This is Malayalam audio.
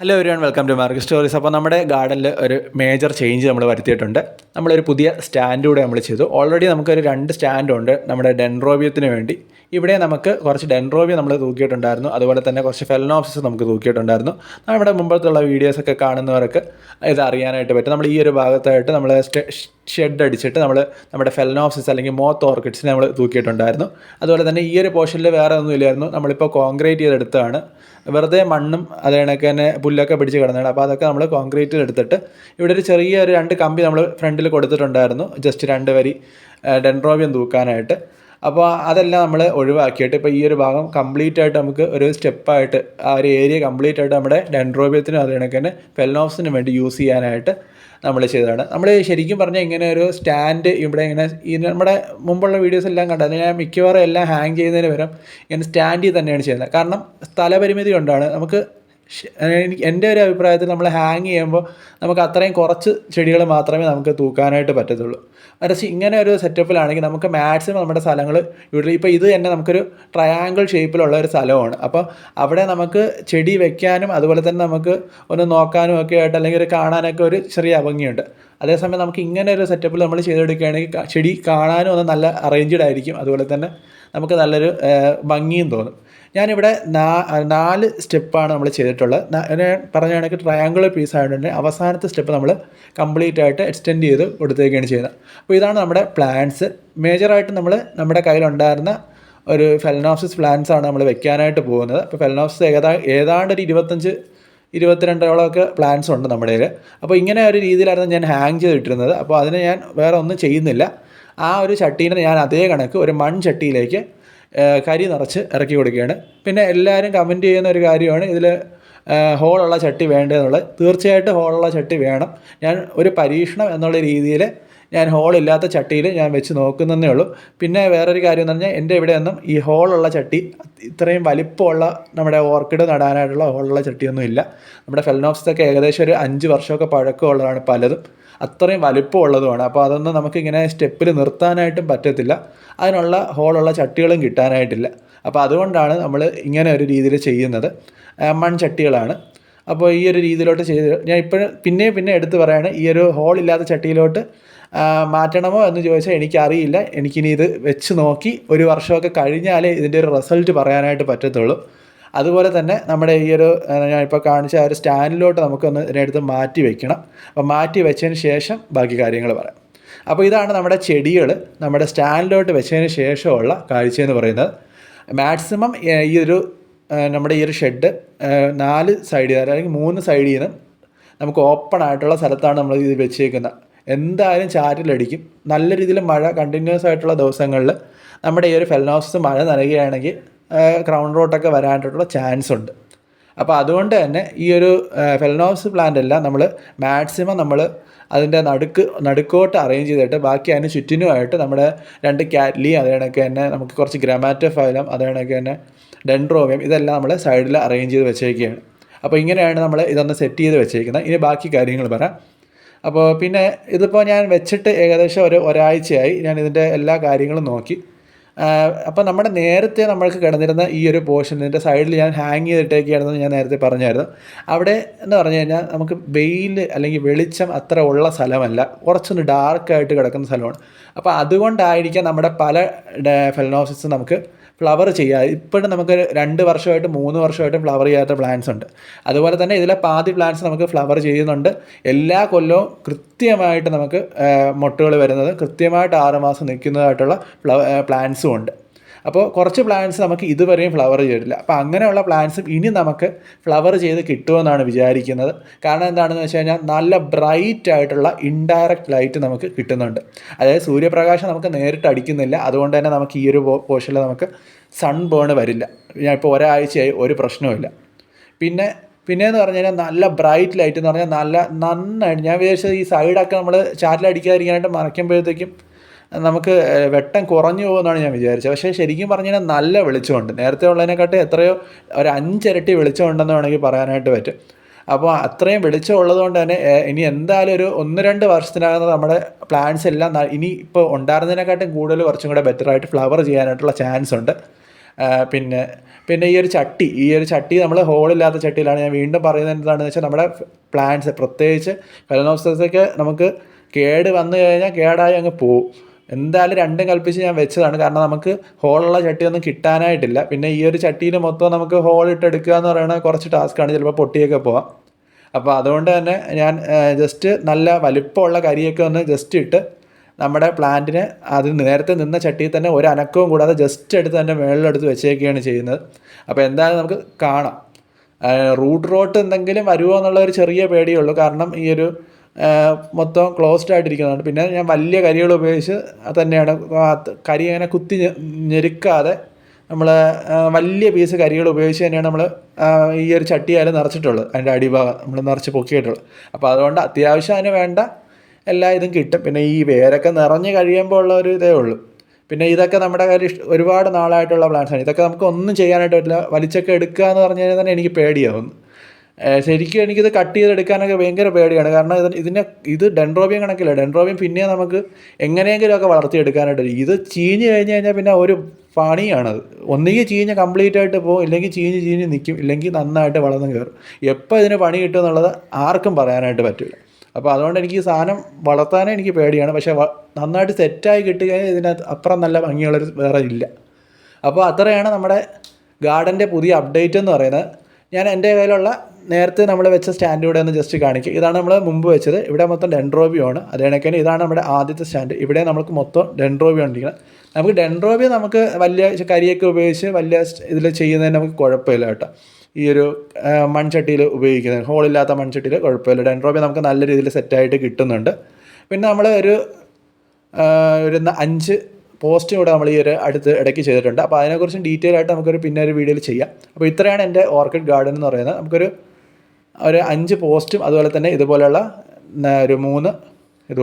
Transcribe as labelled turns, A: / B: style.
A: Hello everyone welcome to Marg stories അപ്പോൾ നമ്മുടെ ഗാർഡനിൽ ഒരു മേജർ ചേഞ്ച് നമ്മൾ വരുത്തിയിട്ടുണ്ട്. നമ്മളൊരു പുതിയ സ്റ്റാൻഡ് കൂടെ നമ്മൾ ചെയ്തു. ഓൾറെഡി നമുക്കൊരു രണ്ട് സ്റ്റാൻഡുണ്ട് നമ്മുടെ ഡെൻറോബിയത്തിന് വേണ്ടി. ഇവിടെ നമുക്ക് കുറച്ച് ഡെൻഡ്രോവി നമ്മൾ തൂക്കിയിട്ടുണ്ടായിരുന്നു. അതുപോലെ തന്നെ കുറച്ച് ഫെലനോപ്സിസ് നമുക്ക് തൂക്കിയിട്ടുണ്ടായിരുന്നു. നമ്മുടെ മുമ്പത്തുള്ള വീഡിയോസൊക്കെ കാണുന്നവർക്ക് ഇത് അറിയാനായിട്ട് പറ്റും. നമ്മൾ ഈ ഒരു ഭാഗത്തായിട്ട് നമ്മൾ ഷെഡ് അടിച്ചിട്ട് നമ്മൾ നമ്മുടെ ഫെലനോപ്സിസ് അല്ലെങ്കിൽ മോത്ത് ഓർക്കിഡ്സിനെ നമ്മൾ തൂക്കിയിട്ടുണ്ടായിരുന്നു. അതുപോലെ തന്നെ ഈ ഒരു പോർഷനിൽ വേറെ ഒന്നും ഇല്ലായിരുന്നു നമ്മളിപ്പോൾ കോൺക്രീറ്റ് ചെയ്തെടുത്തതാണ് വെറുതെ മണ്ണും അത് കണക്ക് തന്നെ പുല്ലൊക്കെ പിടിച്ച് കിടന്നാണ് അപ്പോൾ അതൊക്കെ നമ്മൾ കോൺക്രീറ്റിൽ എടുത്തിട്ട് ഇവിടെ ഒരു ചെറിയ ഒരു രണ്ട് കമ്പി നമ്മൾ ഫ്രണ്ടിൽ കൊടുത്തിട്ടുണ്ടായിരുന്നു. ജസ്റ്റ് രണ്ട് വരി ഡെൻഡ്രോബിയം തൂക്കാനായിട്ട്. അപ്പോൾ അതെല്ലാം നമ്മൾ ഒഴിവാക്കിയിട്ട് ഇപ്പോൾ ഈ ഒരു ഭാഗം കംപ്ലീറ്റ് ആയിട്ട് നമുക്ക് ഒരു സ്റ്റെപ്പായിട്ട് ആ ഒരു ഏരിയ കംപ്ലീറ്റ് ആയിട്ട് നമ്മുടെ ഡെൻഡ്രോബിയത്തിനും അത് കണക്ക് തന്നെ വേണ്ടി യൂസ് ചെയ്യാനായിട്ട് നമ്മൾ ചെയ്തതാണ്. നമ്മൾ ശരിക്കും പറഞ്ഞാൽ ഇങ്ങനെ ഒരു സ്റ്റാൻഡ് ഇവിടെ ഇങ്ങനെ ഈ നമ്മുടെ മുമ്പുള്ള വീഡിയോസ് എല്ലാം കണ്ടത് ഞാൻ മിക്കവാറും എല്ലാം ഹാങ് ചെയ്യുന്നതിന് പകരം ഇങ്ങനെ സ്റ്റാൻഡിൽ തന്നെയാണ് ചെയ്യുന്നത്. കാരണം സ്ഥലപരിമിതി കൊണ്ടാണ് നമുക്ക് എനിക്ക് എന്റെ ഒരു അഭിപ്രായത്തിൽ നമ്മൾ ഹാങ് ചെയ്യുമ്പോൾ നമുക്ക് അത്രയും കുറച്ച് ചെടികൾ മാത്രമേ നമുക്ക് തൂക്കാനായിട്ട് പറ്റത്തുള്ളൂ. മറിച്ച് ഇങ്ങനെ ഒരു സെറ്റപ്പിലാണെങ്കിൽ നമുക്ക് മാക്സിമം നമ്മുടെ സ്ഥലങ്ങൾ യൂട്ടിലൈ ഇപ്പോൾ ഇത് തന്നെ നമുക്കൊരു ട്രയാങ്കിൾ ഷേപ്പിലുള്ള ഒരു സ്ഥലമാണ്. അപ്പോൾ അവിടെ നമുക്ക് ചെടി വെക്കാനും അതുപോലെ തന്നെ നമുക്ക് ഒന്ന് നോക്കാനും ഒക്കെ ആയിട്ട് അല്ലെങ്കിൽ ഒരു കാണാനൊക്കെ ഒരു ചെറിയ ഭംഗിയുണ്ട്. അതേസമയം നമുക്ക് ഇങ്ങനെ ഒരു സെറ്റപ്പിൽ നമ്മൾ ചെയ്തെടുക്കുകയാണെങ്കിൽ ചെടി കാണാനും ഒന്ന് നല്ല അറേഞ്ച്ഡ് ആയിരിക്കും. അതുപോലെ തന്നെ നമുക്ക് നല്ലൊരു ഭംഗിയും തോന്നും. ഞാനിവിടെ നാ നാല് സ്റ്റെപ്പാണ് നമ്മൾ ചെയ്തിട്ടുള്ളത്. ഞാൻ പറഞ്ഞ കണക്ക് ട്രയാങ്കുലർ പീസ് ആയതുകൊണ്ട് അവസാനത്തെ സ്റ്റെപ്പ് നമ്മൾ കംപ്ലീറ്റ് ആയിട്ട് എക്സ്റ്റെൻഡ് ചെയ്ത് കൊടുത്തേക്കാണ് ചെയ്യുന്നത്. അപ്പോൾ ഇതാണ് നമ്മുടെ പ്ലാന്റ്സ് മേജറായിട്ട് നമ്മൾ നമ്മുടെ കയ്യിലുണ്ടായിരുന്ന ഒരു ഫെലനോപ്സിസ് പ്ലാന്റ്സ് ആണ് നമ്മൾ വെക്കാനായിട്ട് പോകുന്നത്. അപ്പോൾ ഫെലനോപ്സിസ് ഏതാ ഏതാണ്ട് ഒരു ഇരുപത്തഞ്ച് ഇരുപത്തിരണ്ടോളമൊക്കെ പ്ലാൻസ് ഉണ്ട് നമ്മുടെ കയ്യിൽ അപ്പോൾ ഇങ്ങനെ ഒരു രീതിയിലായിരുന്നു ഞാൻ ഹാങ് ചെയ്തിട്ടിരുന്നത്. അപ്പോൾ അതിനെ ഞാൻ വേറെ ഒന്നും ചെയ്യുന്നില്ല. ആ ഒരു ചട്ടീനെ ഞാൻ അതേ കണക്ക് ഒരു മൺചട്ടിയിലേക്ക് കരി നിറച്ച് ഇറക്കി കൊടുക്കുകയാണ്. പിന്നെ എല്ലാവരും കമന്റ് ചെയ്യുന്ന ഒരു കാര്യമാണ്. ഇതിൽ ഹോളുള്ള ചട്ടി വേണ്ടതെന്നുള്ളത് തീർച്ചയായിട്ടും ഹോളുള്ള ചട്ടി വേണം. ഞാൻ ഒരു പരീക്ഷണം എന്നുള്ള രീതിയിൽ ഞാൻ ഹോളില്ലാത്ത ചട്ടിയിൽ ഞാൻ വെച്ച് നോക്കുന്നതേ ഉള്ളൂ. പിന്നെ വേറൊരു കാര്യം എന്ന് പറഞ്ഞാൽ എന്റെ ഇവിടെ ഒന്നും ഈ ഹോളുള്ള ചട്ടി ഇത്രയും വലിപ്പമുള്ള നമ്മുടെ ഓർക്കിഡ് നടാനായിട്ടുള്ള ഹോളുള്ള ചട്ടിയൊന്നും ഇല്ല. നമ്മുടെ ഫെൽനോപ്സൊക്കെ ഏകദേശം ഒരു അഞ്ച് വർഷമൊക്കെ പഴക്കമുള്ളതാണ് പലതും. അത്രയും വലിപ്പമുള്ളതുമാണ്. അപ്പോൾ അതൊന്നും നമുക്കിങ്ങനെ സ്റ്റെപ്പിൽ നിർത്താനായിട്ടും പറ്റത്തില്ല. അതിനുള്ള ഹോളുള്ള ചട്ടികളും കിട്ടാനായിട്ടില്ല. അപ്പോൾ അതുകൊണ്ടാണ് നമ്മൾ ഇങ്ങനെ ഒരു രീതിയിൽ ചെയ്യുന്നത്. മൺചട്ടികളാണ് അപ്പോൾ ഈ ഒരു രീതിയിലോട്ട് ചെയ്ത് ഞാൻ ഇപ്പോഴും പിന്നെയും പിന്നെ എടുത്ത് പറയാണ് ഈ ഒരു ഹോളില്ലാത്ത ചട്ടിയിലോട്ട് മാറ്റണമോ എന്ന് ചോദിച്ചാൽ എനിക്കറിയില്ല. എനിക്കിനി ഇത് വെച്ച് നോക്കി. ഒരു വർഷമൊക്കെ കഴിഞ്ഞാലേ ഇതിന്റെ ഒരു റിസൾട്ട് പറയാനായിട്ട് പറ്റത്തുള്ളൂ. അതുപോലെ തന്നെ നമ്മുടെ ഈ ഒരു ഞാൻ ഇപ്പോൾ കാണിച്ച ആ ഒരു സ്റ്റാൻഡിലോട്ട് നമുക്കൊന്ന് ഇതിനടുത്ത് മാറ്റി വെക്കണം. അപ്പോൾ മാറ്റി വെച്ചതിന് ശേഷം ബാക്കി കാര്യങ്ങൾ പറയാം. അപ്പോൾ ഇതാണ് നമ്മുടെ ചെടികൾ. നമ്മുടെ സ്റ്റാൻഡിലോട്ട് വെച്ചതിന് ശേഷമുള്ള കാഴ്ച എന്ന് പറയുന്നത്. മാക്സിമം ഈ ഒരു നമ്മുടെ ഈ ഒരു ഷെഡ് നാല് സൈഡിൽ അല്ലെങ്കിൽ മൂന്ന് സൈഡിൽ നിന്ന് നമുക്ക് ഓപ്പൺ ആയിട്ടുള്ള സ്ഥലത്താണ് നമ്മൾ ഇത് വെച്ചേക്കുന്നത്. എന്തായാലും ചാറ്റിലടിക്കും നല്ല രീതിയിൽ മഴ കണ്ടിന്യൂസ് ആയിട്ടുള്ള ദിവസങ്ങളിൽ നമ്മുടെ ഈ ഒരു ഫെൽനോസിസ് മഴ നനയുകയാണെങ്കിൽ ക്രൗൺ റോട്ടൊക്കെ വരാനായിട്ടുള്ള ചാൻസ് ഉണ്ട്. അപ്പോൾ അതുകൊണ്ട് തന്നെ ഈ ഒരു ഫെൽനോസ് പ്ലാന്റ് എല്ലാം നമ്മൾ മാക്സിമം നമ്മൾ അതിന്റെ നടുക്ക് നടുക്കോട്ട് അറേഞ്ച് ചെയ്തിട്ട് ബാക്കി അതിന് ചുറ്റിനുമായിട്ട് നമ്മുടെ രണ്ട് കാറ്റ്ലി അത് കണക്ക് തന്നെ നമുക്ക് കുറച്ച് ഗ്രമാറ്റോഫൈലം അത് കണക്ക് തന്നെ ഡെൻഡ്രോവിയം ഇതെല്ലാം നമ്മൾ സൈഡിൽ അറേഞ്ച് ചെയ്ത് വെച്ചേക്കുകയാണ്. അപ്പോൾ ഇങ്ങനെയാണ് നമ്മൾ ഇതൊന്ന് സെറ്റ് ചെയ്ത് വെച്ചേക്കുന്നത്. ഇനി ബാക്കി കാര്യങ്ങൾ പറയാം. അപ്പോൾ പിന്നെ ഇതിപ്പോൾ ഞാൻ വെച്ചിട്ട് ഏകദേശം ഒരു ഒരാഴ്ചയായി ഞാൻ ഇതിന്റെ എല്ലാ കാര്യങ്ങളും നോക്കി. അപ്പോൾ നമ്മുടെ നേരത്തെ നമ്മൾക്ക് കിടന്നിരുന്ന ഈ ഒരു പോർഷൻ ഇതിന്റെ സൈഡിൽ ഞാൻ ഹാങ് ചെയ്തിട്ടേക്കാണെന്ന് ഞാൻ നേരത്തെ പറഞ്ഞായിരുന്നു. അവിടെ എന്ന് പറഞ്ഞു കഴിഞ്ഞാൽ നമുക്ക് വെയിൽ അല്ലെങ്കിൽ വെളിച്ചം അത്ര ഉള്ള സ്ഥലമല്ല. കുറച്ചൊന്ന് ഡാർക്കായിട്ട് കിടക്കുന്ന സ്ഥലമാണ്. അപ്പോൾ അതുകൊണ്ടായിരിക്കാം നമ്മുടെ പല ഫെലനോസിസ് നമുക്ക് ഫ്ലവർ ചെയ്യുക ഇപ്പോഴും നമുക്ക് രണ്ട് വർഷമായിട്ട് മൂന്ന് വർഷമായിട്ടും ഫ്ലവർ ചെയ്യാത്ത പ്ലാന്റ്സ് ഉണ്ട്. അതുപോലെ തന്നെ ഇതിലെ പാതി പ്ലാന്റ്സ് നമുക്ക് ഫ്ലവർ ചെയ്യുന്നുണ്ട്. എല്ലാ കൊല്ലവും കൃത്യമായിട്ട് നമുക്ക് മുട്ടുകൾ വരുന്നത് കൃത്യമായിട്ട് ആറ് മാസം നിൽക്കുന്നതായിട്ടുള്ള പ്ലാന്റ്സും ഉണ്ട്. അപ്പോൾ കുറച്ച് പ്ലാന്റ്സ് നമുക്ക് ഇതുവരെയും ഫ്ലവർ ചെയ്തിട്ടില്ല. അപ്പോൾ അങ്ങനെയുള്ള പ്ലാന്റ്സും ഇനി നമുക്ക് ഫ്ലവർ ചെയ്ത് കിട്ടുമെന്നാണ് വിചാരിക്കുന്നത്. കാരണം എന്താണെന്ന് വെച്ച് കഴിഞ്ഞാൽ നല്ല ബ്രൈറ്റ് ആയിട്ടുള്ള ഇൻഡയറക്റ്റ് ലൈറ്റ് നമുക്ക് കിട്ടുന്നുണ്ട്. അതായത് സൂര്യപ്രകാശം നമുക്ക് നേരിട്ട് അടിക്കുന്നില്ല. അതുകൊണ്ട് തന്നെ നമുക്ക് ഈ ഒരു പോർഷനിൽ നമുക്ക് സൺ ബേൺ വരില്ല. ഞാൻ ഇപ്പോൾ ഒരാഴ്ചയായി ഒരു പ്രശ്നവുമില്ല. പിന്നെ പിന്നെയെന്ന് പറഞ്ഞു കഴിഞ്ഞാൽ നല്ല ബ്രൈറ്റ് ലൈറ്റ് എന്ന് പറഞ്ഞാൽ നല്ല നന്നായിട്ട് ഞാൻ വിചാരിച്ചത് ഈ സൈഡൊക്കെ നമ്മൾ ചാറ്റിലടിക്കാതിരിക്കാനായിട്ട് മറയ്ക്കുമ്പോഴത്തേക്കും നമുക്ക് വെട്ടം കുറഞ്ഞു പോകുമെന്നാണ് ഞാൻ വിചാരിച്ചത്. പക്ഷേ ശരിക്കും പറഞ്ഞു കഴിഞ്ഞാൽ നല്ല വെളിച്ചമുണ്ട്. നേരത്തെ ഉള്ളതിനെക്കാട്ടി എത്രയോ ഒരു അഞ്ചിരട്ടി വെളിച്ചമുണ്ടെന്ന് വേണമെങ്കിൽ പറയാനായിട്ട് പറ്റും. അപ്പോൾ അത്രയും വെളിച്ചം ഉള്ളതുകൊണ്ട് തന്നെ ഇനി എന്തായാലും ഒരു ഒന്ന് രണ്ട് വർഷത്തിനകത്ത് നമ്മുടെ പ്ലാന്റ്സ് എല്ലാം ഇനി ഇപ്പോൾ ഉണ്ടായിരുന്നതിനെക്കാട്ടും കൂടുതൽ കുറച്ചും കൂടെ ബെറ്ററായിട്ട് ഫ്ലവർ ചെയ്യാനായിട്ടുള്ള ചാൻസ് ഉണ്ട്. പിന്നെ പിന്നെ ഈ ഒരു ചട്ടി ഈ ഒരു ചട്ടി നമ്മൾ ഹോളില്ലാത്ത ചട്ടിയിലാണ്. ഞാൻ വീണ്ടും പറയുന്നത് എന്താണെന്ന് വെച്ചാൽ നമ്മുടെ പ്ലാന്റ്സ് പ്രത്യേകിച്ച് ഫലനോപ്സിസൊക്കെ നമുക്ക് കേട് വന്നു കഴിഞ്ഞാൽ കേടായി അങ്ങ് പോവും. എന്തായാലും രണ്ടും കൽപ്പിച്ച് ഞാൻ വെച്ചതാണ്. കാരണം നമുക്ക് ഹോളുള്ള ചട്ടിയൊന്നും കിട്ടാനായിട്ടില്ല. പിന്നെ ഈ ഒരു ചട്ടിയിൽ മൊത്തം നമുക്ക് ഹോൾ ഇട്ടെടുക്കുക എന്ന് പറയുന്നത് കുറച്ച് ടാസ്ക്കാണ് ചിലപ്പോൾ പൊട്ടിയൊക്കെ പോവാം. അപ്പോൾ അതുകൊണ്ട് തന്നെ ഞാൻ ജസ്റ്റ് നല്ല വലിപ്പമുള്ള കരിയൊക്കെ ഒന്ന് ജസ്റ്റ് ഇട്ട് നമ്മുടെ പ്ലാന്റിന് അത് നേരത്തെ നിന്ന ചട്ടിയിൽ തന്നെ ഒരു അനക്കവും കൂടാതെ ജസ്റ്റ് എടുത്ത് തന്നെ മേളിലെടുത്ത് വെച്ചേക്കുകയാണ് ചെയ്യുന്നത്. അപ്പോൾ എന്തായാലും നമുക്ക് കാണാം. റൂട്ട് റോട്ട് എന്തെങ്കിലും വരുമോ എന്നുള്ള ഒരു ചെറിയ പേടിയുള്ളൂ കാരണം ഈ ഒരു മൊത്തം ക്ലോസ്ഡ് ആയിട്ടിരിക്കുന്നതാണ്. പിന്നെ ഞാൻ വലിയ കരികൾ ഉപയോഗിച്ച് തന്നെയാണ്. കരി അങ്ങനെ കുത്തി ഞെരുക്കാതെ നമ്മൾ വലിയ പീസ് കരികൾ ഉപയോഗിച്ച് തന്നെയാണ് നമ്മൾ ഈ ഒരു ചട്ടിയായാലും നിറച്ചിട്ടുള്ളത്. അതിന്റെ അടിഭാഗം നമ്മൾ നിറച്ച് പൊക്കിയിട്ടുള്ളത്. അപ്പോൾ അതുകൊണ്ട് അത്യാവശ്യം അതിന് വേണ്ട എല്ലാ ഇതും കിട്ടും. പിന്നെ ഈ വേരൊക്കെ നിറഞ്ഞ് കഴിയുമ്പോൾ ഉള്ള ഒരു ഇതേ ഉള്ളൂ. പിന്നെ ഇതൊക്കെ നമ്മുടെ ഇഷ്ട- ഒരുപാട് നാളായിട്ടുള്ള പ്ലാൻസാണ് ഇതൊക്കെ നമുക്ക് ഒന്നും ചെയ്യാനായിട്ട് പറ്റില്ല. വലിച്ചൊക്കെ എടുക്കുക എന്ന് പറഞ്ഞു കഴിഞ്ഞാൽ തന്നെ എനിക്ക് പേടിയാവുന്നു. ശരിക്കും എനിക്കിത് കട്ട് ചെയ്തെടുക്കാനൊക്കെ ഭയങ്കര പേടിയാണ്. കാരണം ഇത് ഇതിനെ ഇത് ഡെൻഡ്രോബിയം കണക്കില്ല. ഡെൻഡ്രോബിയം പിന്നെ നമുക്ക് എങ്ങനെയെങ്കിലും ഒക്കെ വളർത്തിയെടുക്കാനായിട്ട്. ഇത് ചീഞ്ഞ് കഴിഞ്ഞ് കഴിഞ്ഞാൽ പിന്നെ ഒരു പണിയാണത് ഒന്നുകിൽ ചീഞ്ഞ് കംപ്ലീറ്റ് ആയിട്ട് പോകും ഇല്ലെങ്കിൽ ചീഞ്ഞ് ചീഞ്ഞ് നിൽക്കും ഇല്ലെങ്കിൽ നന്നായിട്ട് വളർന്ന് കയറും. എപ്പോൾ ഇതിന് പണി കിട്ടും എന്നുള്ളത് ആർക്കും പറയാനായിട്ട് പറ്റില്ല. അപ്പോൾ അതുകൊണ്ട് എനിക്ക് ഈ സാധനം വളർത്താനേ എനിക്ക് പേടിയാണ്. പക്ഷേ നന്നായിട്ട് സെറ്റായി കിട്ടുകഴിഞ്ഞാൽ ഇതിനകത്ത് അപ്പുറം നല്ല ഭംഗിയുള്ളൊരു വേറെ ഇല്ല. അപ്പോൾ അത്രയാണ് നമ്മുടെ ഗാർഡന്റെ പുതിയ അപ്ഡേറ്റ് എന്ന് പറയുന്നത്. ഞാൻ എന്റെ കയ്യിലുള്ള നേരത്തെ നമ്മൾ വെച്ച സ്റ്റാൻഡ് ഇവിടെ ഒന്ന് ജസ്റ്റ് കാണിക്കും. ഇതാണ് നമ്മൾ മുമ്പ് വെച്ചത്. ഇവിടെ മൊത്തം ഡെൻഡ്രോബിയോ ആണ്. അത് കണക്കിന് ഇതാണ് നമ്മുടെ ആദ്യത്തെ സ്റ്റാൻഡ് ഇവിടെ നമുക്ക് മൊത്തം ഡെൻഡ്രോബിയോ ഉണ്ടിരിക്കുന്നത് നമുക്ക് ഡെൻഡ്രോബിയോ നമുക്ക് വലിയ കരിയൊക്കെ ഉപയോഗിച്ച് വലിയ ഇതിൽ ചെയ്യുന്നതിന് നമുക്ക് കുഴപ്പമില്ല കേട്ടോ. ഈ ഒരു മൺചട്ടിയിൽ ഉപയോഗിക്കുന്നത്. ഹോളില്ലാത്ത മൺചട്ടിയിൽ കുഴപ്പമില്ല. ഡെൻഡ്രോബി നമുക്ക് നല്ല രീതിയിൽ സെറ്റായിട്ട് കിട്ടുന്നുണ്ട്. പിന്നെ നമ്മൾ ഒരു ഒരു അഞ്ച് പോസ്റ്റും കൂടെ നമ്മൾ ഈ ഒരു അടുത്ത് ഇടയ്ക്ക് ചെയ്തിട്ടുണ്ട്. അപ്പോൾ അതിനെക്കുറിച്ച് ഡീറ്റെയിൽ ആയിട്ട് നമുക്കൊരു പിന്നെ ഒരു വീഡിയോയിൽ ചെയ്യാം. അപ്പോൾ ഇത്രയാണ് എന്റെ ഓർക്കിഡ് ഗാർഡൻ എന്ന് പറയുന്നത്. നമുക്കൊരു ഒരു അഞ്ച് പോസ്റ്റും അതുപോലെ തന്നെ ഇതുപോലെയുള്ള ഒരു മൂന്ന് ഇതുമാണ്